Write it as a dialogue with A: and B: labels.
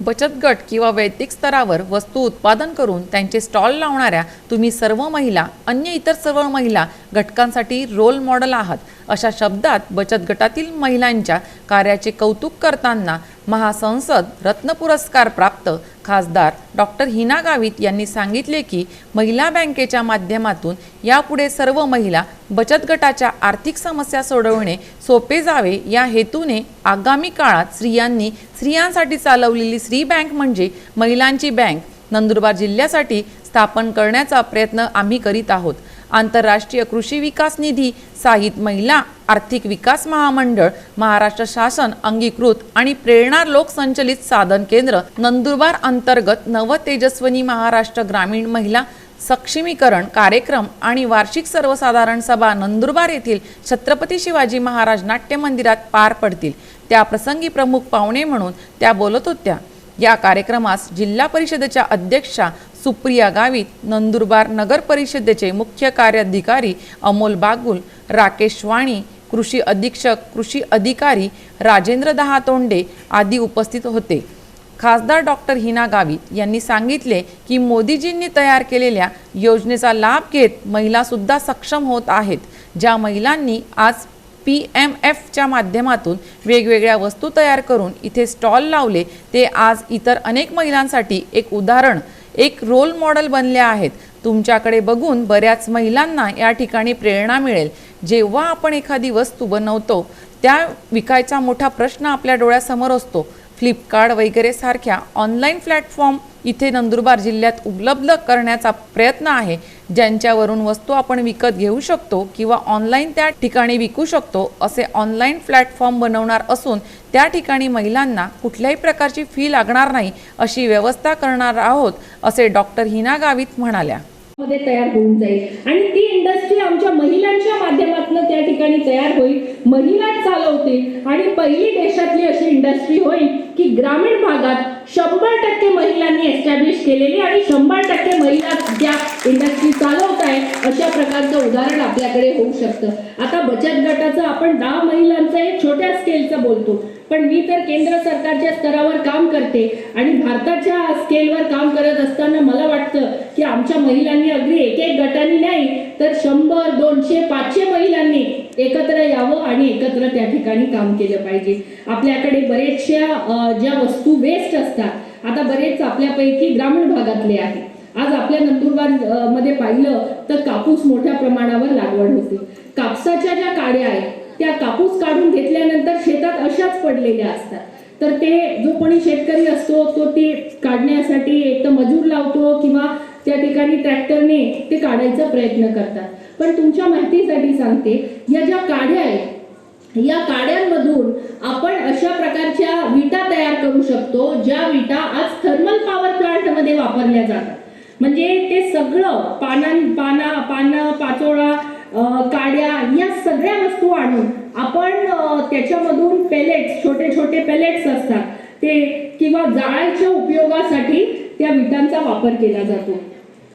A: बचत गट किंवा वैयक्तिक स्तरावर वस्तू उत्पादन करून त्यांचे स्टॉल लावणाऱ्या तुम्ही सर्व महिला अन्य इतर सर्व महिला घटकांसाठी रोल मॉडेल आहात अशा शब्दात बचत गटातील महिलांच्या कार्याचे कौतुक करताना महासंसद रत्न पुरस्कार प्राप्त खासदार डॉक्टर हिना गावित यांनी सांगितले की महिला बँकेच्या माध्यमातून यापुढे सर्व महिला बचत गटाच्या आर्थिक समस्या सोडवणे सोपे जावे या हेतूने आगामी काळात स्त्रियांनी स्त्रियांसाठी चालवलेली स्त्री बँक म्हणजे महिलांची बँक नंदुरबार जिल्ह्यासाठी स्थापन करण्याचा प्रयत्न आम्ही करीत आहोत. आंतरराष्ट्रीय कृषी विकास निधी साहित महिला आर्थिक विकास महामंडळ महाराष्ट्र शासन अंगीकृत आणि प्रेरणा लोकसंचलित साधन केंद्र नंदुरबार अंतर्गत नव तेजस्वनी महाराष्ट्र ग्रामीण महिला सक्षमीकरण कार्यक्रम आणि वार्षिक सर्वसाधारण सभा नंदुरबार येथील छत्रपती शिवाजी महाराज नाट्य मंदिरात पार पडतील. त्या प्रसंगी प्रमुख पाहुणे म्हणून त्या बोलत होत्या. या कार्यक्रमास जिल्हा परिषदेच्या अध्यक्षा सुप्रिया गावित नंदुरबार नगर परिषदेचे मुख्य कार्याधिकारी अमोल बागुल राकेश वाणी कृषी अधीक्षक कृषी अधिकारी राजेंद्र दहातोंडे आदी उपस्थित होते. खासदार डॉक्टर हिना गावित यांनी सांगितले की मोदीजींनी तयार केलेल्या योजनेचा लाभ घेत महिलासुद्धा सक्षम होत आहेत. ज्या महिलांनी आज पी एम एफच्या माध्यमातून वेगवेगळ्या वस्तू तयार करून इथे स्टॉल लावले ते आज इतर अनेक महिलांसाठी एक उदाहरण. एक रोल मॉडेल बनल्या आहेत. तुमच्याकडे बघून बऱ्याच महिलांना या ठिकाणी प्रेरणा मिळेल. जेव्हा आपण एखादी वस्तू बनवतो त्या विकायचा मोठा प्रश्न आपल्या डोळ्यासमोर असतो. फ्लिपकार्ट वगैरे सारख्या ऑनलाईन प्लॅटफॉर्म इथे नंदुरबार जिल्ह्यात उपलब्ध करण्याचा प्रयत्न आहे. ज्यांच्यावरून वस्तू आपण विकत घेऊ शकतो किंवा ऑनलाईन त्या ठिकाणी विकू शकतो असे ऑनलाईन प्लॅटफॉर्म बनवणार असून त्या ठिकाणी महिलांना कुठल्याही प्रकारची फी लागणार नाही अशी व्यवस्था करणार आहोत असे डॉक्टर हिना गावित म्हणाल्या.
B: मध्ये तयार होऊन जाईल. आणि ती इंडस्ट्री आमच्या महिलांच्या माध्यमातून त्या ठिकाणी तयार होईल महिलाच चालवतील आणि पहिली देशातली अशी इंडस्ट्री होईल. भागात शंभर टक्के महिलांनी एस्टॅब्लिश केलेली आणि शंभर टक्के महिला त्या इंडस्ट्री चालवत आहे अशा प्रकारचं उदाहरण आपल्याकडे होऊ शकतं. आता बचत गटाचं आपण दहा महिलांचं एक छोट्या स्केलचं बोलतो. पण मी तर केंद्र सरकारच्या स्तरावर काम करते आणि भारताच्या स्केलवर काम करत असताना मला वाटतं की आमच्या महिलांनी अगदी एक एक गटाने नाही तर शंभर दोनशे पाचशे महिलांनी एकत्र यावं आणि एकत्र त्या ठिकाणी काम केलं पाहिजे. आपल्याकडे बरेचशा ज्या वस्तू वेस्ट असतात आता बरेच आपल्यापैकी ग्रामीण भागातले आहेत. आज आपल्या नंदुरबारमध्ये पाहिलं तर कापूस मोठ्या प्रमाणावर लागवड होते. कापसाच्या ज्या काड्या आहेत त्या कापूस काढून घेतल्यानंतर शेतात अशाच पडलेल्या असतात. तर ते जो कोणी शेतकरी असतो तो ते काढण्यासाठी एक तर मजूर लावतो किंवा त्या ठिकाणी ट्रॅक्टरने ते काढायचा प्रयत्न करतात. पण तुमच्या माहितीसाठी सांगते या ज्या काड्या आहेत या काड्यांमधून आपण अशा प्रकारच्या विटा तयार करू शकतो ज्या विटा आज थर्मल पॉवर प्लांटमध्ये वापरल्या जातात. म्हणजे ते सगळं पानां पाना पानं पाचोळा काड्या या सगळ्या वस्तू आणून आपण त्याच्यामधून पेलेट्स छोटे छोटे पेलेट्स असतात ते किंवा जाळ्याच्या उपयोगासाठी त्या विटांचा वापर केला जातो.